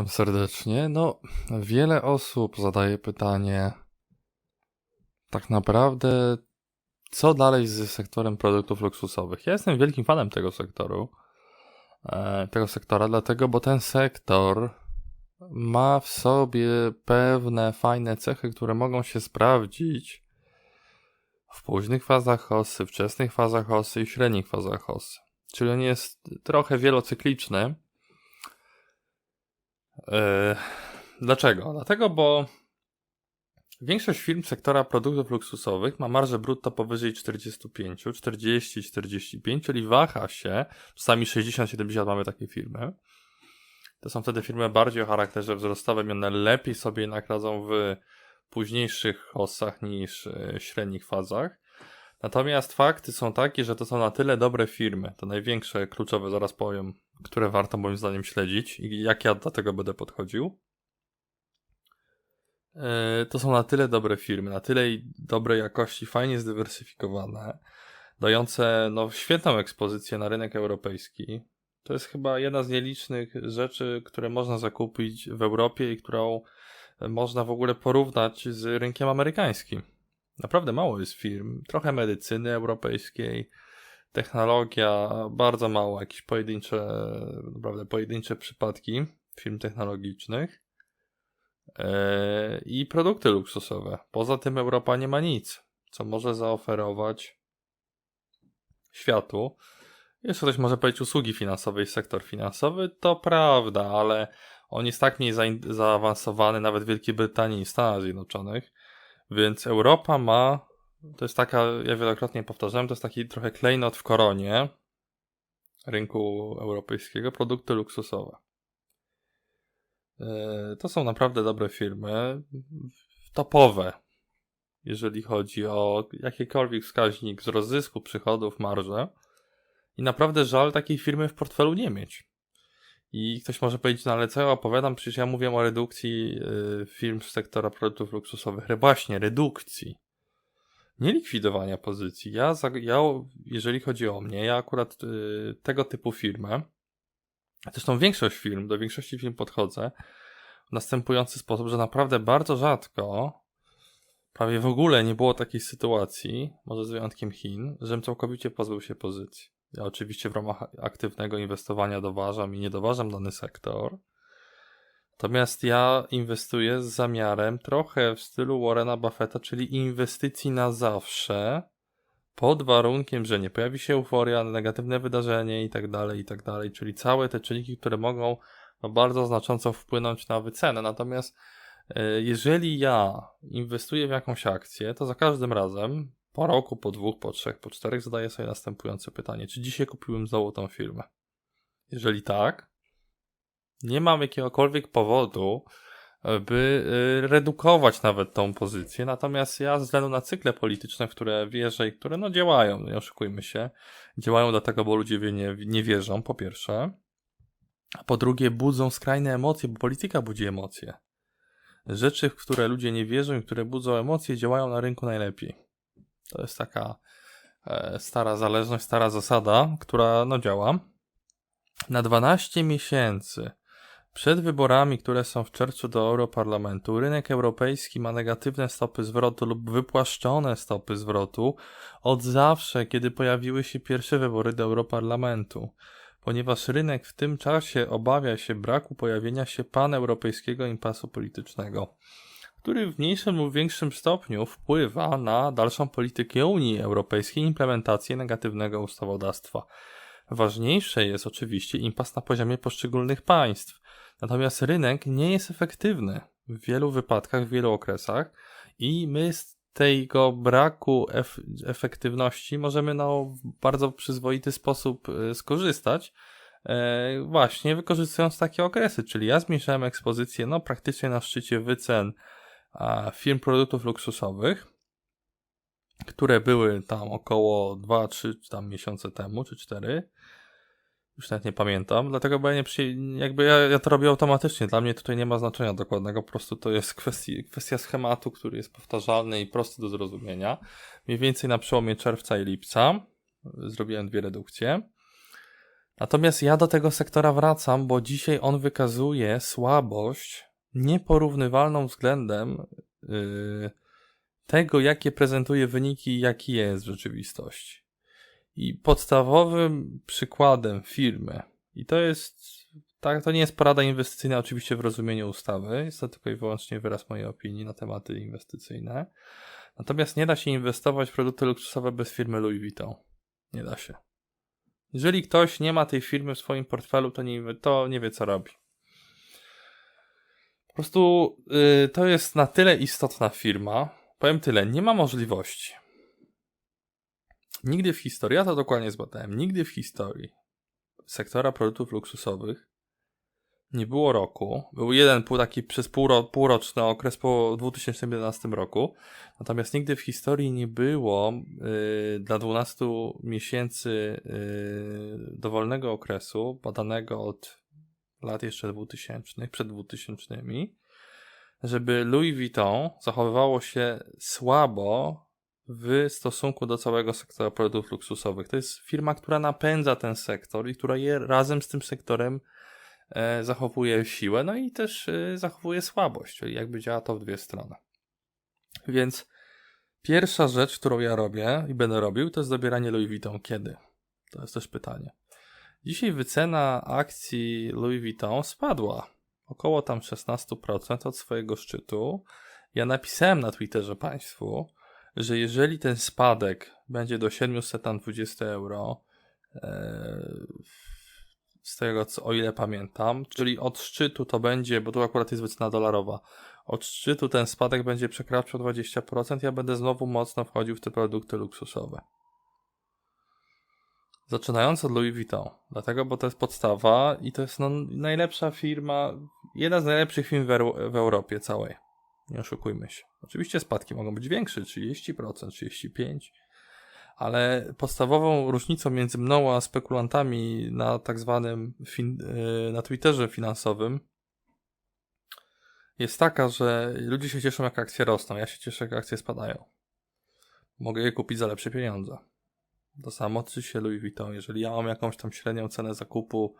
Witam serdecznie. No, wiele osób zadaje pytanie, tak naprawdę, co dalej z sektorem produktów luksusowych? Ja jestem wielkim fanem tego sektoru, e, tego sektora, dlatego, bo ten sektor ma w sobie pewne fajne cechy, które mogą się sprawdzić w późnych fazach hossy, wczesnych fazach hossy i średnich fazach hossy. Czyli on jest trochę wielocykliczny dlaczego? Dlatego, bo większość firm sektora produktów luksusowych ma marżę brutto powyżej 45, 40, 45, czyli waha się, czasami 60-70 mamy takie firmy. To są wtedy firmy bardziej o charakterze wzrostowym i one lepiej sobie nakradzą w późniejszych osach niż e, średnich fazach. Natomiast fakty są takie, że to są na tyle dobre firmy, to największe, kluczowe, zaraz powiem, które warto moim zdaniem śledzić i jak ja do tego będę podchodził. E, to są na tyle dobre firmy, na tyle dobrej jakości, fajnie zdywersyfikowane, dające no, świetną ekspozycję na rynek europejski. To jest chyba jedna z nielicznych rzeczy, które można zakupić w Europie i którą można w ogóle porównać z rynkiem amerykańskim. Naprawdę mało jest firm, trochę medycyny europejskiej, technologia, bardzo mało, jakieś pojedyncze, naprawdę pojedyncze przypadki firm technologicznych yy, i produkty luksusowe. Poza tym Europa nie ma nic, co może zaoferować światu. Jeszcze ktoś może powiedzieć usługi finansowe i sektor finansowy, to prawda, ale on jest tak mniej zaawansowany nawet w Wielkiej Brytanii i Stanach Zjednoczonych, więc Europa ma to jest taka, ja wielokrotnie powtarzałem, to jest taki trochę klejnot w koronie rynku europejskiego, produkty luksusowe. E, to są naprawdę dobre firmy, topowe, jeżeli chodzi o jakikolwiek wskaźnik z rozzysku, przychodów, marże. I naprawdę żal takiej firmy w portfelu nie mieć. I ktoś może powiedzieć, no ale co ja opowiadam, przecież ja mówię o redukcji e, firm z sektora produktów luksusowych. Właśnie, redukcji nie likwidowania pozycji. Ja, ja, jeżeli chodzi o mnie, ja akurat y, tego typu firmę, zresztą większość firm, do większości firm podchodzę w następujący sposób, że naprawdę bardzo rzadko, prawie w ogóle nie było takiej sytuacji, może z wyjątkiem Chin, żebym całkowicie pozbył się pozycji. Ja oczywiście w ramach aktywnego inwestowania doważam i nie doważam dany sektor, Natomiast ja inwestuję z zamiarem trochę w stylu Warrena Buffetta, czyli inwestycji na zawsze, pod warunkiem, że nie pojawi się euforia, negatywne wydarzenie i tak dalej, i tak dalej, czyli całe te czynniki, które mogą no, bardzo znacząco wpłynąć na wycenę. Natomiast e, jeżeli ja inwestuję w jakąś akcję, to za każdym razem, po roku, po dwóch, po trzech, po czterech, zadaję sobie następujące pytanie: czy dzisiaj kupiłem znowu tą firmę? Jeżeli tak, nie mam jakiegokolwiek powodu, by y, redukować nawet tą pozycję. Natomiast ja ze względu na cykle polityczne, w które wierzę i które no działają, nie oszukujmy się, działają dlatego, bo ludzie nie, nie wierzą, po pierwsze. A po drugie, budzą skrajne emocje, bo polityka budzi emocje. Rzeczy, w które ludzie nie wierzą i które budzą emocje, działają na rynku najlepiej. To jest taka e, stara zależność, stara zasada, która no działa. Na 12 miesięcy przed wyborami, które są w czerwcu do Europarlamentu, rynek europejski ma negatywne stopy zwrotu lub wypłaszczone stopy zwrotu od zawsze, kiedy pojawiły się pierwsze wybory do Europarlamentu, ponieważ rynek w tym czasie obawia się braku pojawienia się paneuropejskiego impasu politycznego, który w mniejszym lub większym stopniu wpływa na dalszą politykę Unii Europejskiej i implementację negatywnego ustawodawstwa. Ważniejsze jest oczywiście impas na poziomie poszczególnych państw Natomiast rynek nie jest efektywny w wielu wypadkach, w wielu okresach i my z tego braku ef efektywności możemy no, w bardzo przyzwoity sposób y, skorzystać, e, właśnie wykorzystując takie okresy, czyli ja zmniejszałem ekspozycję no, praktycznie na szczycie wycen firm produktów luksusowych, które były tam około 2-3 tam miesiące temu, czy 4 już nawet nie pamiętam, dlatego bo ja nie przy... jakby ja, ja to robię automatycznie, dla mnie tutaj nie ma znaczenia dokładnego, po prostu to jest kwestia, kwestia schematu, który jest powtarzalny i prosty do zrozumienia. Mniej więcej na przełomie czerwca i lipca zrobiłem dwie redukcje. Natomiast ja do tego sektora wracam, bo dzisiaj on wykazuje słabość nieporównywalną względem yy, tego, jakie prezentuje wyniki jaki jest w rzeczywistości. I podstawowym przykładem firmy, i to jest, tak, to nie jest porada inwestycyjna oczywiście w rozumieniu ustawy, jest to tylko i wyłącznie wyraz mojej opinii na tematy inwestycyjne. Natomiast nie da się inwestować w produkty luksusowe bez firmy Louis Vuitton. Nie da się. Jeżeli ktoś nie ma tej firmy w swoim portfelu, to nie, to nie wie co robi. Prostu yy, to jest na tyle istotna firma. Powiem tyle, nie ma możliwości. Nigdy w historii, ja to dokładnie zbadałem, nigdy w historii sektora produktów luksusowych nie było roku. Był jeden pół, taki przez półro, półroczny okres po 2011 roku. Natomiast nigdy w historii nie było yy, dla 12 miesięcy yy, dowolnego okresu, badanego od lat jeszcze 2000, przed 2000, żeby Louis Vuitton zachowywało się słabo w stosunku do całego sektora produktów luksusowych. To jest firma, która napędza ten sektor i która je razem z tym sektorem e, zachowuje siłę, no i też e, zachowuje słabość, czyli jakby działa to w dwie strony. Więc pierwsza rzecz, którą ja robię i będę robił, to jest dobieranie Louis Vuitton. Kiedy? To jest też pytanie. Dzisiaj wycena akcji Louis Vuitton spadła około tam 16% od swojego szczytu. Ja napisałem na Twitterze Państwu, że jeżeli ten spadek będzie do 720 euro, e, z tego co, o ile pamiętam, czyli od szczytu to będzie, bo tu akurat jest wycena dolarowa, od szczytu ten spadek będzie przekraczał 20%, ja będę znowu mocno wchodził w te produkty luksusowe. Zaczynając od Louis Vuitton. Dlatego, bo to jest podstawa i to jest no, najlepsza firma, jedna z najlepszych firm w, w Europie całej. Nie oszukujmy się. Oczywiście spadki mogą być większe, 30%, 35%, ale podstawową różnicą między mną a spekulantami na tak zwanym y, na Twitterze finansowym jest taka, że ludzie się cieszą jak akcje rosną, ja się cieszę jak akcje spadają. Mogę je kupić za lepsze pieniądze. To samo czy się Louis Vuitton. Jeżeli ja mam jakąś tam średnią cenę zakupu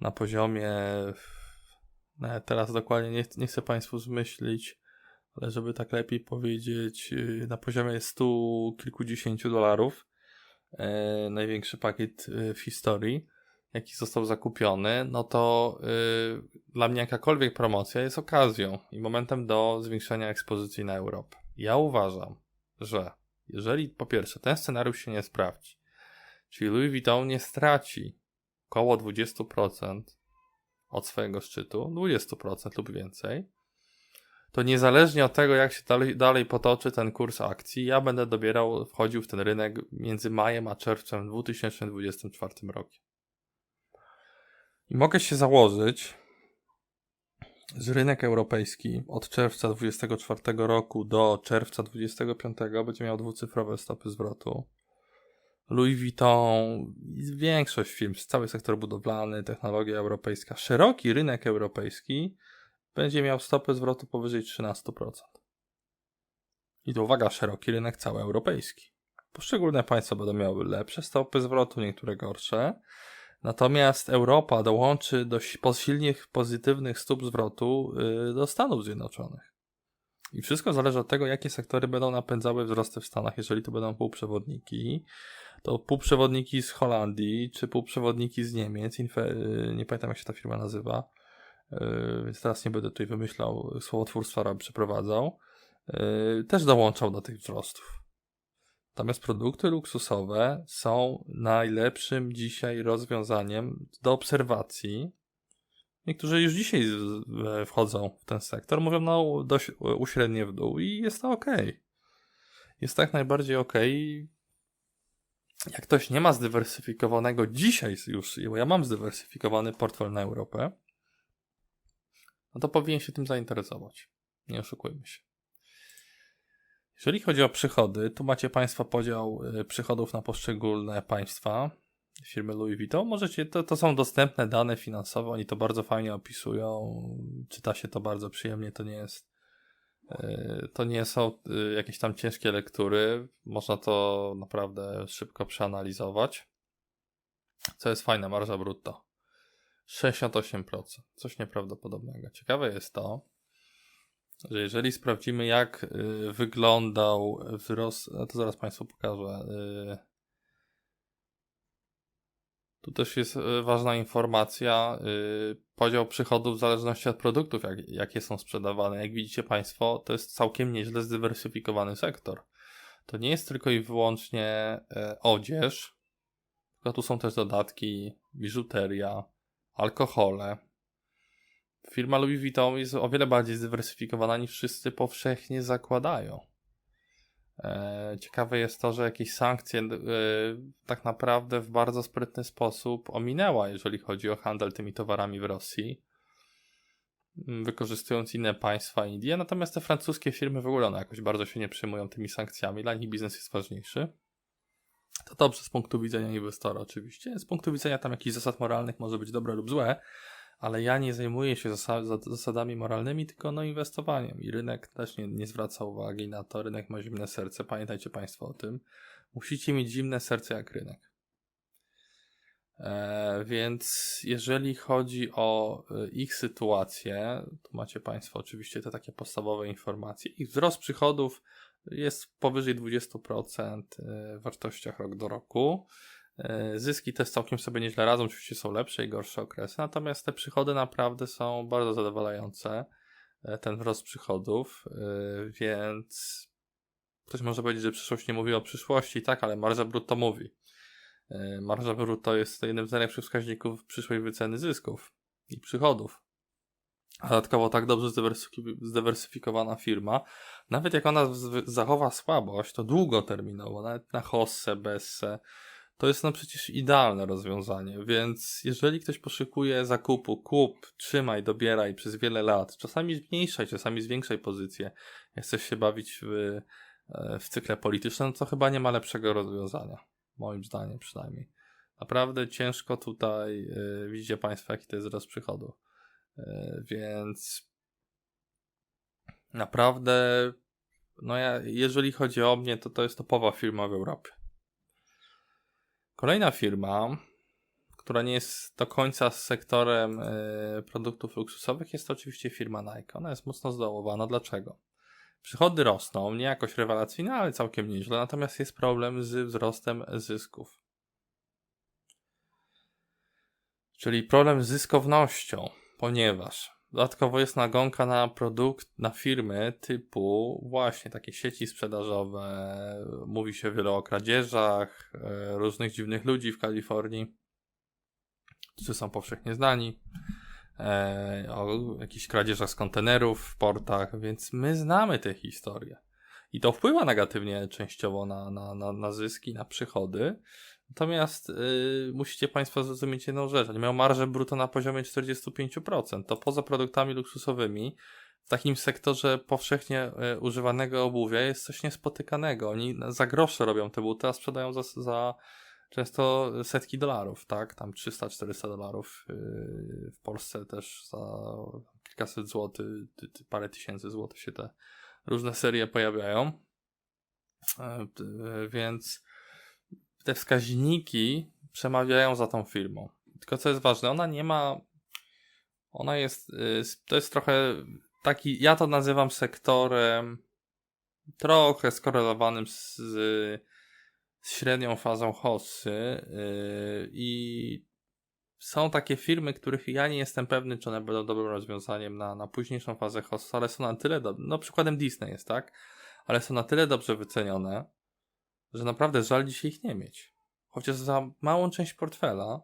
na poziomie no, teraz dokładnie nie, nie chcę Państwu zmyślić, ale żeby tak lepiej powiedzieć, y, na poziomie stu kilkudziesięciu dolarów, e, największy pakiet y, w historii, jaki został zakupiony, no to dla mnie jakakolwiek promocja jest okazją i momentem do zwiększenia ekspozycji na Europę. Ja uważam, że jeżeli po pierwsze ten scenariusz się nie sprawdzi, czyli Louis Vuitton nie straci około 20% od swojego szczytu, 20% lub więcej, to niezależnie od tego, jak się dalej, dalej potoczy ten kurs akcji, ja będę dobierał, wchodził w ten rynek między majem a czerwcem 2024 rokiem. I mogę się założyć, że rynek europejski od czerwca 2024 roku do czerwca 2025 będzie miał dwucyfrowe stopy zwrotu. Louis Vuitton, większość firm, cały sektor budowlany, technologia europejska, szeroki rynek europejski będzie miał stopy zwrotu powyżej 13%. I to uwaga, szeroki rynek cały europejski. Poszczególne państwa będą miały lepsze stopy zwrotu, niektóre gorsze. Natomiast Europa dołączy do silnych pozytywnych stóp zwrotu yy, do Stanów Zjednoczonych. I wszystko zależy od tego, jakie sektory będą napędzały wzrosty w Stanach. Jeżeli to będą półprzewodniki, to półprzewodniki z Holandii, czy półprzewodniki z Niemiec, yy, nie pamiętam jak się ta firma nazywa, E, więc teraz nie będę tutaj wymyślał słowotwórstwa, przeprowadzał, też dołączał do tych wzrostów. Natomiast produkty luksusowe są najlepszym dzisiaj rozwiązaniem do obserwacji. Niektórzy już dzisiaj wchodzą w ten sektor, mówią no dość uśrednie w dół i jest to ok. Jest tak najbardziej ok. Jak ktoś nie ma zdywersyfikowanego dzisiaj już, bo ja mam zdywersyfikowany portfel na Europę, no to powinien się tym zainteresować. Nie oszukujmy się. Jeżeli chodzi o przychody, tu macie Państwo podział y, przychodów na poszczególne państwa firmy Louis Vuitton. Możecie, to, to są dostępne dane finansowe, oni to bardzo fajnie opisują, czyta się to bardzo przyjemnie, to nie jest y, to nie są y, jakieś tam ciężkie lektury, można to naprawdę szybko przeanalizować. Co jest fajne, marża brutto. 68%. Coś nieprawdopodobnego. Ciekawe jest to, że jeżeli sprawdzimy, jak y, wyglądał wzrost, to zaraz Państwu pokażę. Y, tu też jest y, ważna informacja, podział przychodów w zależności od produktów, jak, jakie są sprzedawane. Jak widzicie Państwo, to jest całkiem nieźle zdywersyfikowany sektor. To nie jest tylko i wyłącznie odzież, tylko tu są też dodatki, biżuteria, alkohole, firma Louis Vuitton jest o wiele bardziej zdywersyfikowana niż wszyscy powszechnie zakładają. E, ciekawe jest to, że jakieś sankcje e, tak naprawdę w bardzo sprytny sposób ominęła, jeżeli chodzi o handel tymi towarami w Rosji, wykorzystując inne państwa, Indie. Natomiast te francuskie firmy w ogóle one jakoś bardzo się nie przejmują tymi sankcjami, dla nich biznes jest ważniejszy. To dobrze z punktu widzenia inwestora, oczywiście. Z punktu widzenia tam jakichś zasad moralnych może być dobre lub złe, ale ja nie zajmuję się zasadami moralnymi, tylko no inwestowaniem i rynek też nie, nie zwraca uwagi na to. Rynek ma zimne serce, pamiętajcie Państwo o tym. Musicie mieć zimne serce jak rynek. E, więc jeżeli chodzi o e, ich sytuację, to macie Państwo oczywiście te takie podstawowe informacje. Ich wzrost przychodów jest powyżej 20% e, w wartościach rok do roku. E, zyski też całkiem sobie nieźle radzą, oczywiście są lepsze i gorsze okresy, natomiast te przychody naprawdę są bardzo zadowalające, e, ten wzrost przychodów, e, więc ktoś może powiedzieć, że przyszłość nie mówi o przyszłości, tak, ale marża brutto mówi. Marża brutto jest jednym z najlepszych wskaźników przyszłej wyceny zysków i przychodów. A dodatkowo tak dobrze zdywersyfikowana firma, nawet jak ona zachowa słabość, to długoterminowo, nawet na hosse, besse, to jest no przecież idealne rozwiązanie, więc jeżeli ktoś poszykuje zakupu, kup, trzymaj, dobieraj przez wiele lat, czasami zmniejszaj, czasami zwiększaj pozycję, jak chcesz się bawić w, e, w cykle politycznym, to chyba nie ma lepszego rozwiązania, moim zdaniem przynajmniej. Naprawdę ciężko tutaj, yy, widzicie Państwo, jaki to jest wzrost przychodu. Yy, więc naprawdę, no ja, jeżeli chodzi o mnie, to to jest topowa firma w Europie. Kolejna firma, która nie jest do końca sektorem y, produktów luksusowych, jest to oczywiście firma Nike. Ona jest mocno zdołowana. Dlaczego? Przychody rosną, nie jakoś rewelacyjnie, ale całkiem nieźle, natomiast jest problem z wzrostem zysków. Czyli problem z zyskownością, ponieważ Dodatkowo jest nagonka na produkt, na firmy typu właśnie takie sieci sprzedażowe. Mówi się wiele o kradzieżach, e, różnych dziwnych ludzi w Kalifornii, którzy są powszechnie znani, e, o jakichś kradzieżach z kontenerów w portach, więc my znamy te historie. I to wpływa negatywnie częściowo na, na, na, na zyski, na przychody. Natomiast yy, musicie Państwo zrozumieć jedną rzecz. Oni mają marżę brutto na poziomie 45%. To poza produktami luksusowymi w takim sektorze powszechnie y, używanego obuwia jest coś niespotykanego. Oni za grosze robią te buty, a sprzedają za, za często setki dolarów, tak? Tam 300-400 dolarów. Yy, w Polsce też za kilkaset złotych, parę tysięcy złotych się te różne serie pojawiają. Yy, więc te wskaźniki przemawiają za tą firmą. Tylko co jest ważne, ona nie ma. Ona jest. Y, to jest trochę taki. Ja to nazywam sektorem trochę skorelowanym z, z średnią fazą hossy. Yy, I są takie firmy, których ja nie jestem pewny, czy one będą dobrym rozwiązaniem na, na późniejszą fazę hossy, ale są na tyle dobre. No, przykładem Disney jest, tak? Ale są na tyle dobrze wycenione, że naprawdę żal dzisiaj ich nie mieć. Chociaż za małą część portfela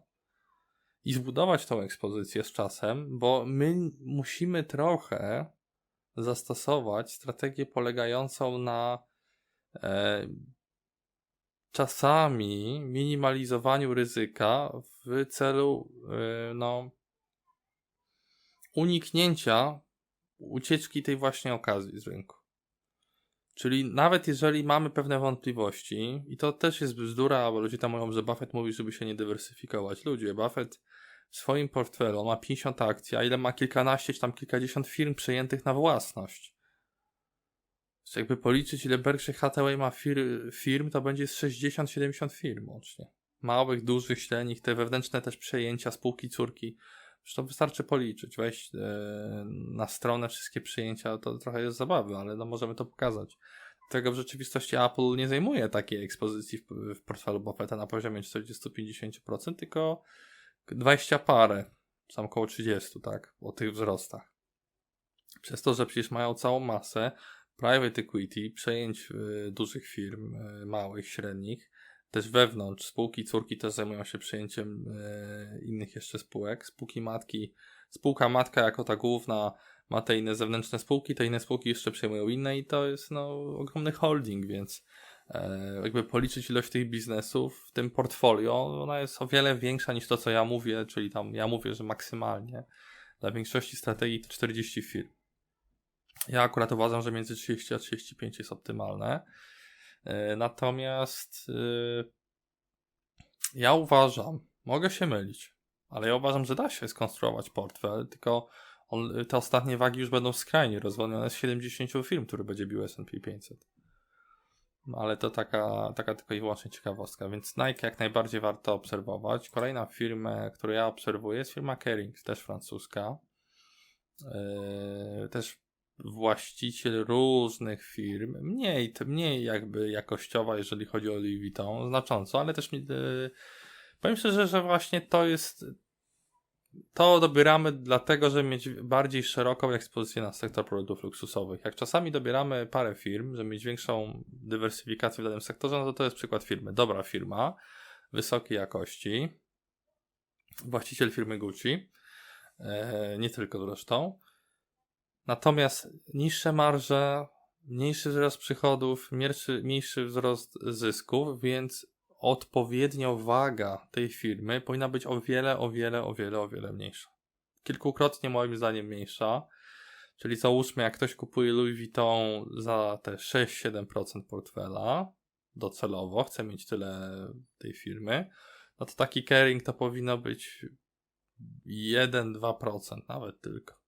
i zbudować tą ekspozycję z czasem, bo my musimy trochę zastosować strategię polegającą na e, czasami minimalizowaniu ryzyka w celu e, no, uniknięcia ucieczki tej właśnie okazji z rynku. Czyli nawet jeżeli mamy pewne wątpliwości, i to też jest bzdura, bo ludzie tam mówią, że Buffett mówi, żeby się nie dywersyfikować. Ludzie, Buffett w swoim portfelu ma 50 akcji, a ile ma kilkanaście czy tam kilkadziesiąt firm przejętych na własność. Więc jakby policzyć, ile Berkshire Hathaway ma fir firm, to będzie 60-70 firm łącznie. małych, dużych, średnich, te wewnętrzne też przejęcia spółki córki. Zresztą wystarczy policzyć, wejść e, na stronę wszystkie przyjęcia, to trochę jest zabawy, ale no możemy to pokazać. Tego w rzeczywistości Apple nie zajmuje takiej ekspozycji w, w portfelu Buffetta na poziomie 40-50%, tylko 20 parę, tam około 30, tak, o tych wzrostach. Przez to, że przecież mają całą masę private equity, przejęć y, dużych firm, y, małych, średnich, też wewnątrz spółki córki też zajmują się przejęciem y, innych jeszcze spółek. Spółki matki, spółka matka jako ta główna ma te inne zewnętrzne spółki, te inne spółki jeszcze przejmują inne i to jest no, ogromny holding, więc e, jakby policzyć ilość tych biznesów w tym portfolio, ona jest o wiele większa niż to, co ja mówię, czyli tam ja mówię, że maksymalnie dla większości strategii to 40 firm. Ja akurat uważam, że między 30 a 35 jest optymalne. E, natomiast e, ja uważam, mogę się mylić, ale ja uważam, że da się skonstruować portfel, tylko on, te ostatnie wagi już będą skrajnie rozwolnione z 70 firm, który będzie bił S&P 500. No, ale to taka, taka tylko i wyłącznie ciekawostka, więc Nike jak najbardziej warto obserwować. Kolejna firma, którą ja obserwuję jest firma Kering, też francuska. Yy, też właściciel różnych firm, mniej, mniej jakby jakościowa, jeżeli chodzi o Louis Vuitton, znacząco, ale też mi, yy, powiem szczerze, że właśnie to jest to dobieramy dlatego, żeby mieć bardziej szeroką ekspozycję na sektor produktów luksusowych. Jak czasami dobieramy parę firm, żeby mieć większą dywersyfikację w danym sektorze, no to to jest przykład firmy. Dobra firma, wysokiej jakości, właściciel firmy Gucci, e, nie tylko zresztą. Natomiast niższe marże, mniejszy wzrost przychodów, mniejszy, mniejszy wzrost zysków, więc odpowiednia waga tej firmy powinna być o wiele, o wiele, o wiele, o wiele mniejsza. Kilkukrotnie moim zdaniem mniejsza. Czyli załóżmy, jak ktoś kupuje Louis Vuitton za te 6-7% portfela docelowo, chce mieć tyle tej firmy, no to taki caring to powinno być 1-2% nawet tylko.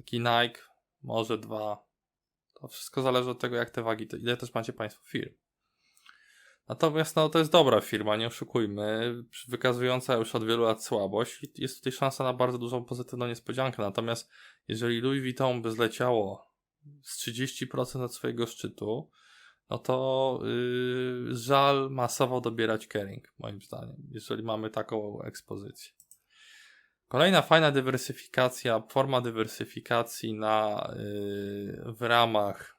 Taki Nike może 2. To wszystko zależy od tego, jak te wagi, ile też macie Państwo firm. Natomiast no, to jest dobra firma, nie oszukujmy, wykazująca już od wielu lat słabość i jest tutaj szansa na bardzo dużą pozytywną niespodziankę. Natomiast jeżeli Louis Vuitton by zleciało z 30% od swojego szczytu, no to yy, żal masowo dobierać Kering, moim zdaniem, jeżeli mamy taką ekspozycję. Kolejna fajna dywersyfikacja, forma dywersyfikacji na, yy, w ramach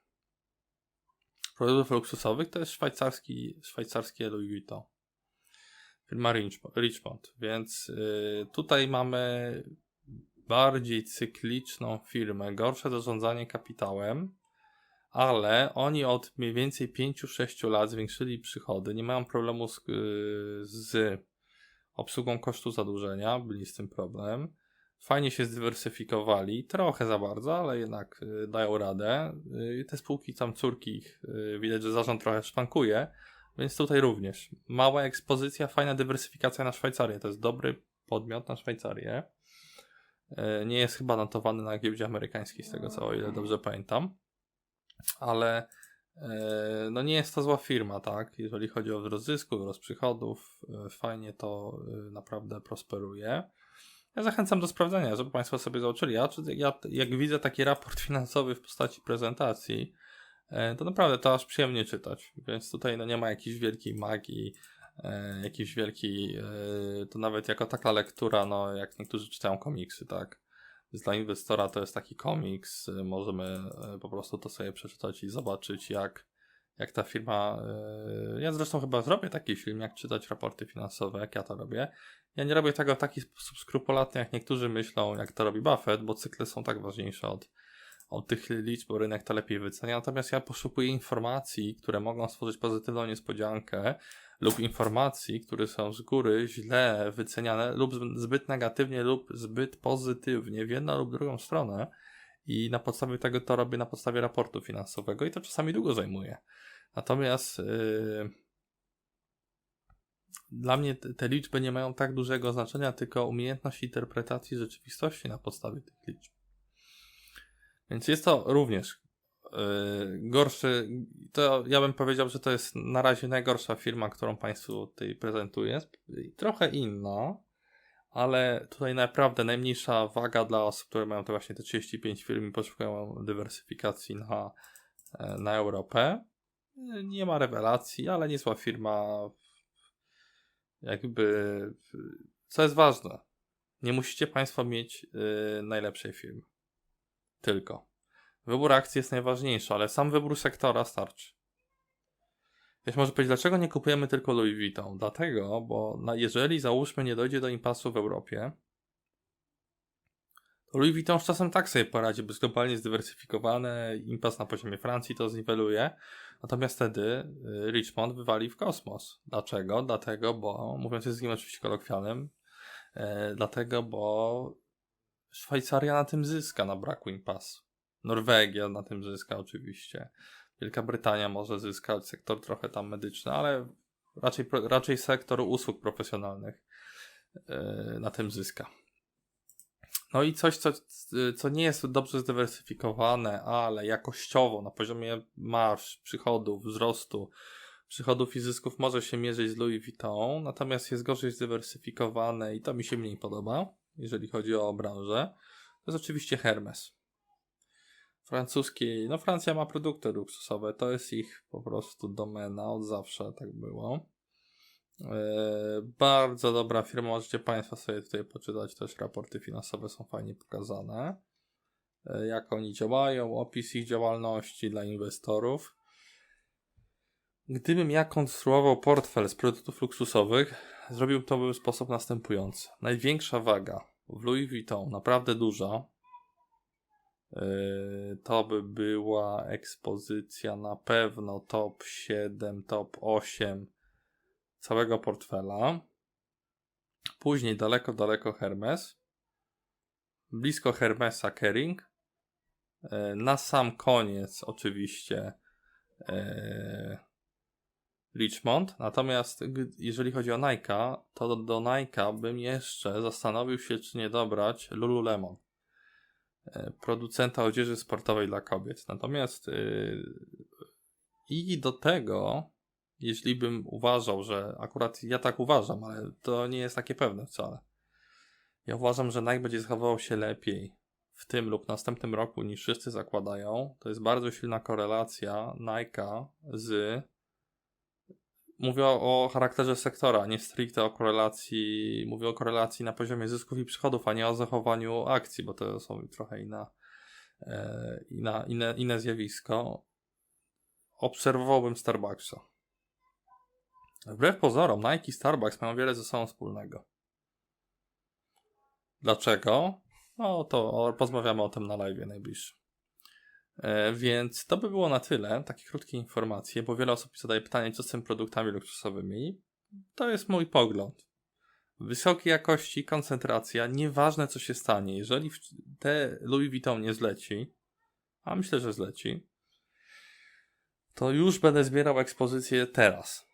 produktów luksusowych to jest szwajcarski, szwajcarskie Louis Vuitton. Firma Richmond. Więc y, tutaj mamy bardziej cykliczną firmę, gorsze zarządzanie kapitałem, ale oni od mniej więcej 5-6 lat zwiększyli przychody, nie mają problemu z, y, z obsługą kosztu zadłużenia, byli z tym problem fajnie się zdywersyfikowali, trochę za bardzo, ale jednak y, dają radę. Y, te spółki tam córki ich, y, widać, że zarząd trochę szpankuje, więc tutaj również. Mała ekspozycja, fajna dywersyfikacja na Szwajcarię. To jest dobry podmiot na Szwajcarię. Nie jest chyba notowany na giełdzie amerykańskiej, z tego co o ile dobrze pamiętam. Ale no nie jest to zła firma, tak? Jeżeli chodzi o wzrost zysku, wzrost przychodów, fajnie to naprawdę prosperuje. Ja zachęcam do sprawdzenia, żeby Państwo sobie zobaczyli. Ja, ja jak widzę taki raport finansowy w postaci prezentacji, e, to naprawdę to aż przyjemnie czytać. Więc tutaj no, nie ma jakiejś wielkiej magii, e, jakiejś wielkiej, e, to nawet jako taka lektura, no jak niektórzy czytają komiksy, tak. Dla inwestora to jest taki komiks, e, możemy e, po prostu to sobie przeczytać i zobaczyć jak, jak ta firma. E, ja zresztą chyba zrobię taki film, jak czytać raporty finansowe, jak ja to robię. Ja nie robię tego w taki sposób skrupulatny, jak niektórzy myślą, jak to robi Buffett, bo cykle są tak ważniejsze od, od tych liczb, bo rynek to lepiej wycenia. Natomiast ja poszukuję informacji, które mogą stworzyć pozytywną niespodziankę, lub informacji, które są z góry źle wyceniane, lub zbyt negatywnie, lub zbyt pozytywnie w jedną lub drugą stronę. I na podstawie tego to robię na podstawie raportu finansowego, i to czasami długo zajmuje. Natomiast. Yy, dla mnie te, te, liczby nie mają tak dużego znaczenia, tylko umiejętność interpretacji rzeczywistości na podstawie tych liczb. Więc jest to również gorszy, to ja bym powiedział, że to jest na razie najgorsza firma, którą Państwu tutaj prezentuję. Trochę inna, ale tutaj naprawdę najmniejsza waga dla osób, które mają to właśnie te 35 firm i poszukują dywersyfikacji na, e, na Europę. Nie ma rewelacji, ale niezła firma. Jakby, co jest ważne, nie musicie Państwo mieć yy, najlepszej firmy. Tylko. Wybór akcji jest najważniejszy, ale sam wybór sektora starczy. Ktoś może powiedzieć, dlaczego nie kupujemy tylko Louis Vuitton? Dlatego, bo na, jeżeli załóżmy nie dojdzie do impasu w Europie, to Louis Vuitton z czasem tak sobie poradzi, bo jest globalnie zdywersyfikowane, impas na poziomie Francji to zniweluje, natomiast wtedy y, Richmond wywali w kosmos. Dlaczego? Dlatego, bo, mówiąc językiem oczywiście kolokwialnym, e, dlatego, bo Szwajcaria na tym zyska, na braku impasu. Norwegia na tym zyska oczywiście. Wielka Brytania może zyskać, sektor trochę tam medyczny, ale raczej, raczej sektor usług profesjonalnych yy, na tym zyska. No i coś, co, co nie jest dobrze zdywersyfikowane, ale jakościowo na poziomie marsz, przychodów, wzrostu, przychodów i zysków może się mierzyć z Louis Vuitton, natomiast jest gorzej zdywersyfikowane i to mi się mniej podoba, jeżeli chodzi o branżę. To jest oczywiście Hermes francuskiej, no Francja ma produkty luksusowe, to jest ich po prostu domena, od zawsze tak było. E, bardzo dobra firma, możecie Państwo sobie tutaj poczytać, też raporty finansowe są fajnie pokazane. E, jak oni działają, opis ich działalności dla inwestorów. Gdybym ja konstruował portfel z produktów luksusowych, zrobił to w sposób następujący. Największa waga w Louis Vuitton, naprawdę duża, to by była ekspozycja na pewno top 7, top 8 całego portfela. Później daleko, daleko Hermes. Blisko Hermesa Kering. Yy, na sam koniec oczywiście yy, Richmond. Natomiast jeżeli chodzi o Nike, to do Nike bym jeszcze zastanowił się, czy nie dobrać Lululemon. E, producenta odzieży sportowej dla kobiet. Natomiast yy, i do tego, jeśli bym uważał, że akurat ja tak uważam, ale to nie jest takie pewne wcale. Ja uważam, że Nike będzie zachowywał się lepiej w tym lub następnym roku niż wszyscy zakładają. To jest bardzo silna korelacja Nike z Mówię o, charakterze sektora, nie stricte o korelacji, mówię o korelacji na poziomie zysków i przychodów, a nie o zachowaniu akcji, bo to są trochę inna, e, inna, inne, inne zjawisko. Obserwowałbym Starbucksa. Wbrew pozorom, Nike i Starbucks mają wiele ze sobą wspólnego. Dlaczego? No to porozmawiamy o tym na live najbliższym. E, więc to by było na tyle, takie krótkie informacje, bo wiele osób zadaje pytanie, co z tymi produktami luksusowymi. To jest mój pogląd. Wysokiej jakości, koncentracja, nieważne co się stanie, jeżeli te Louis Vuitton nie zleci, a myślę, że zleci, to już będę zbierał ekspozycję teraz.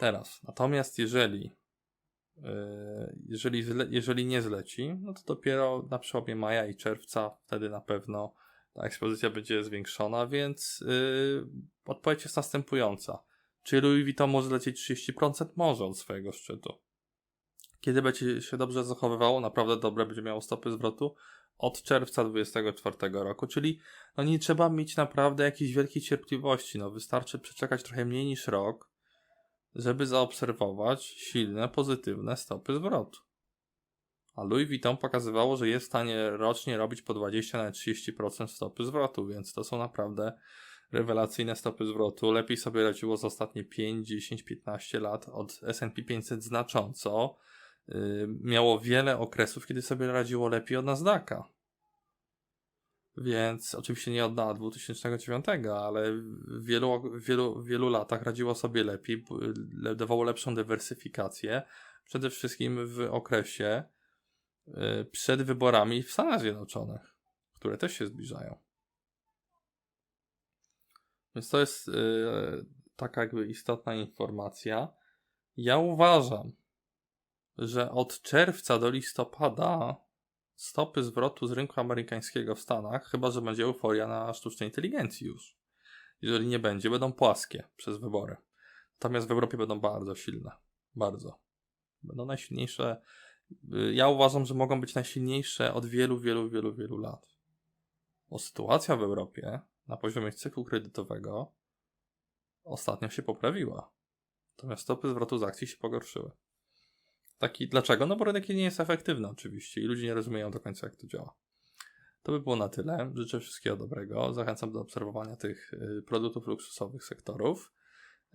Teraz. Natomiast jeżeli e, jeżeli, jeżeli nie zleci, no to dopiero na przełomie maja i czerwca wtedy na pewno ta ekspozycja będzie zwiększona, więc yy, odpowiedź jest następująca. Czy Louis Vuitton może lecieć 30%? Może od swojego szczytu. Kiedy będzie się dobrze zachowywało, naprawdę dobre będzie miało stopy zwrotu? Od czerwca 2024 roku, czyli no nie trzeba mieć naprawdę jakiejś wielkiej cierpliwości, no wystarczy przeczekać trochę mniej niż rok, żeby zaobserwować silne, pozytywne stopy zwrotu. A Louis Vuitton pokazywało, że jest w stanie rocznie robić po 20 na 30% stopy zwrotu, więc to są naprawdę rewelacyjne stopy zwrotu. Lepiej sobie radziło z ostatnie 5, 10, 15 lat od S&P 500 znacząco. Yy, miało wiele okresów, kiedy sobie radziło lepiej od Nasdaqa. Więc oczywiście nie od 2009, ale w wielu, wielu, wielu latach radziło sobie lepiej, dawało lepszą dywersyfikację. Przede wszystkim w okresie, przed wyborami w Stanach Zjednoczonych, które też się zbliżają. Więc to jest yy, taka jakby istotna informacja. Ja uważam, że od czerwca do listopada stopy zwrotu z rynku amerykańskiego w Stanach, chyba że będzie euforia na sztucznej inteligencji już. Jeżeli nie będzie, będą płaskie przez wybory. Natomiast w Europie będą bardzo silne. Bardzo. Będą najsilniejsze. Y, Ja uważam, że mogą być najsilniejsze od wielu, wielu, wielu, wielu lat. Bo sytuacja w Europie na poziomie cyklu kredytowego ostatnio się poprawiła. Natomiast stopy zwrotu z akcji się pogorszyły. Taki, dlaczego? No bo rynek nie jest efektywny oczywiście i ludzie nie rozumieją do końca jak to działa. To by było na tyle. Życzę wszystkiego dobrego. Zachęcam do obserwowania tych y, produktów luksusowych sektorów.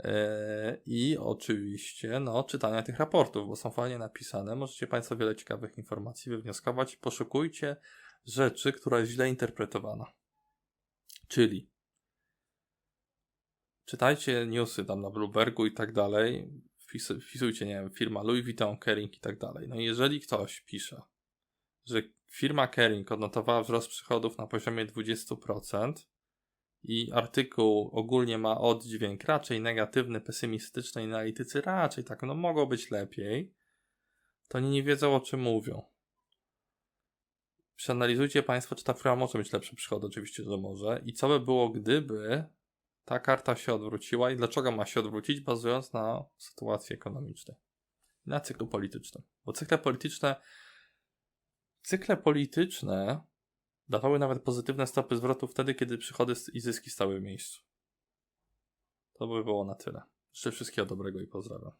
Yy, I oczywiście no, czytania tych raportów, bo są fajnie napisane. Możecie Państwo wiele ciekawych informacji wywnioskować. Poszukujcie rzeczy, która jest źle interpretowana. Czyli czytajcie newsy tam na Bloombergu i tak dalej. Wpis- Wpisujcie, nie wiem, firma Louis Vuitton, Kering i tak dalej. No jeżeli ktoś pisze, że firma Kering odnotowała wzrost przychodów na poziomie 20%, i artykuł ogólnie ma oddźwięk raczej negatywny, pesymistyczny i analitycy raczej tak, no mogło być lepiej, to oni nie wiedzą o czym mówią. Przeanalizujcie Państwo, czy ta firma może mieć lepsze przychody, oczywiście, że może, i co by było, gdyby ta karta się odwróciła? I dlaczego ma się odwrócić, bazując na sytuacji ekonomicznej, na cyklu politycznym. Bo cykle polityczne, cykle polityczne dawały nawet pozytywne stopy zwrotu wtedy, kiedy przychody i zyski stały w miejscu. To by było na tyle. Życzę wszystkiego dobrego i pozdrawiam.